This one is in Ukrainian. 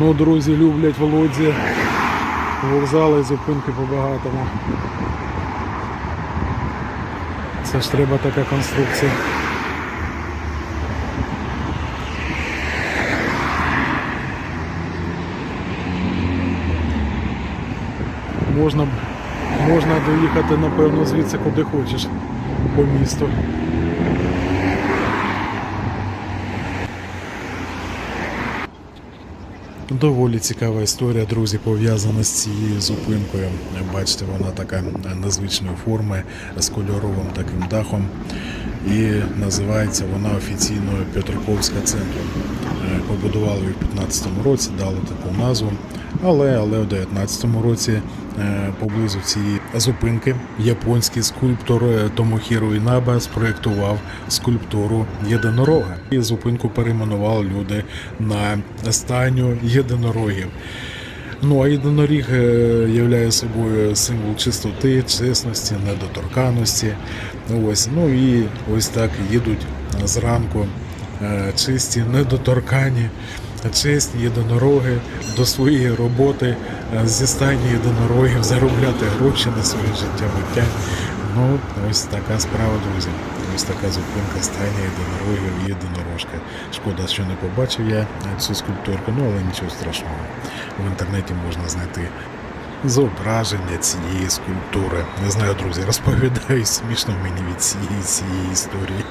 Ну, друзі, люблять в Лодзі. Вокзали, зупинки по-багатому. Це ж треба така конструкція. Можна, можна доїхати, напевно, звідси куди хочеш по місту. Доволі цікава історія, друзі, пов'язана з цією зупинкою. Бачите, вона така незвичної форми з кольоровим таким дахом. І називається вона офіційно Петриковська центром. Побудували її в 15-му році, дали таку назву. Але, але в 19-му році е, поблизу цієї зупинки японський скульптор е, Томохіро Інаба спроєктував скульптуру єдинорога. І зупинку перейменували люди на стайню єдинорогів. Ну а єдиноріг е, являє собою символ чистоти, чесності, недоторканності. Ось, ну і ось так їдуть зранку чисті, недоторкані, чесні єдинороги до своєї роботи е, зі стайні єдинорогів заробляти гроші на своє життя буття. Ну, ось така справа, друзі. Ось така зупинка стайня єдинорогів і єдинорожка. Шкода, що не побачив я цю скульптурку, ну але нічого страшного. В інтернеті можна знайти зображення цієї скульптури. Не знаю, друзі, розповідаю смішно мені від цієї, цієї історії.